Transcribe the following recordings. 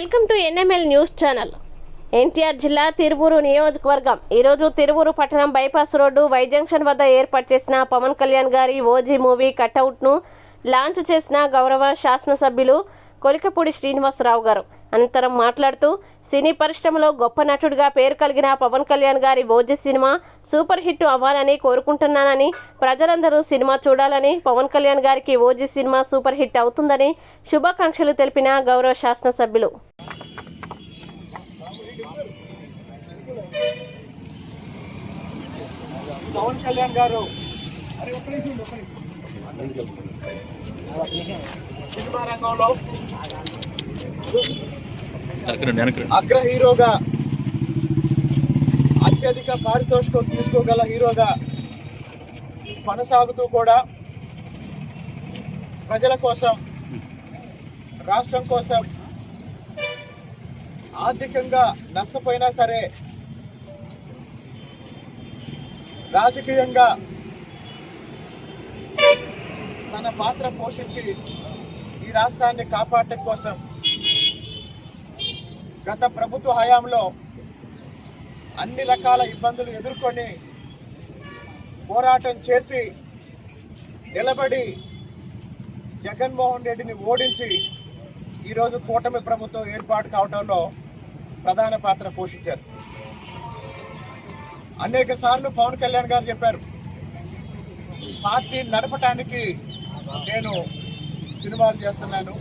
Welcome to NML news channel. NTR జిల్లా తిరువూరు నియోజకవర్గం. ఈరోజు తిరువూరు పట్టణం బైపాస్ రోడ్డు వై జంక్షన్ వద్ద ఏర్పాటు చేసిన పవన్ కళ్యాణ్ గారి ఓజీ మూవీ కట్అవుట్ను లాంచ్ చేసిన గౌరవ శాసనసభ్యులు కొలికపూడి శ్రీనివాసరావు గారు. అనంతరం మాట్లాడుతూ సినీ పరిశ్రమలో గొప్ప నటుడిగా పేరు కలిగిన పవన్ కళ్యాణ్ గారి ఓజీ సినిమా సూపర్ హిట్ అవ్వాలని కోరుకుంటున్నానని ప్రజలందరూ సినిమా చూడాలని పవన్ కళ్యాణ్ గారికి ఓజీ సినిమా సూపర్ హిట్ అవుతుందని శుభాకాంక్షలు తెలిపిన గౌరవ శాసనసభ్యులు. పవన్ కళ్యాణ్ గారు. సినిమా రంగంలో అగ్ర హీరోగా అత్యధిక పారితోషికం తీసుకోగల హీరోగా కొనసాగుతూ కూడా ప్రజల కోసం రాష్ట్రం కోసం ఆర్థికంగా నష్టపోయినా సరే రాజకీయంగా తన పాత్ర పోషించి ఈ రాష్ట్రాన్ని కాపాడటం కోసం గత ప్రభుత్వ హయాంలో అన్ని రకాల ఇబ్బందులు ఎదుర్కొని పోరాటం చేసి నిలబడి జగన్మోహన్ రెడ్డిని ఓడించి ఈరోజు కూటమి ప్రభుత్వం ఏర్పాటు కావడంలో ప్రధాన పాత్ర పోషించారు. అనేక సార్లు పవన్ కళ్యాణ్ గారు చెప్పారు పార్టీ నడపటానికి నేను సినిమాలు చేస్తున్నాను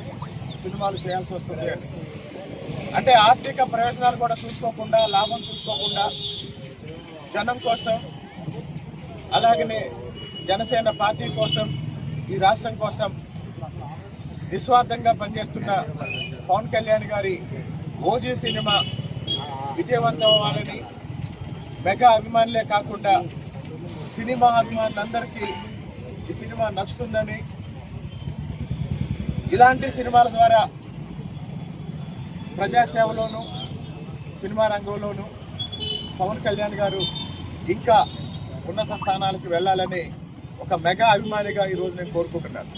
సినిమాలు చేయాల్సి వస్తుంది అని. అంటే ఆర్థిక ప్రయోజనాలు కూడా చూసుకోకుండా లాభం చూసుకోకుండా జనం కోసం అలాగనే జనసేన పార్టీ కోసం ఈ రాష్ట్రం కోసం నిస్వార్థంగా పనిచేస్తున్న పవన్ కళ్యాణ్ గారి ఓజీ సినిమా విజయవంతం అవ్వాలని మెగా అభిమానులే కాకుండా సినిమా అభిమానులందరికీ ఈ సినిమా నచ్చుతుందని ఇలాంటి సినిమాల ద్వారా ప్రజాసేవలోను సినిమా రంగంలోను పవన్ కళ్యాణ్ గారు ఇంకా ఉన్నత స్థానాలకు వెళ్ళాలని ఒక మెగా అభిమానిగా ఈరోజు నేను కోరుకుంటున్నాను.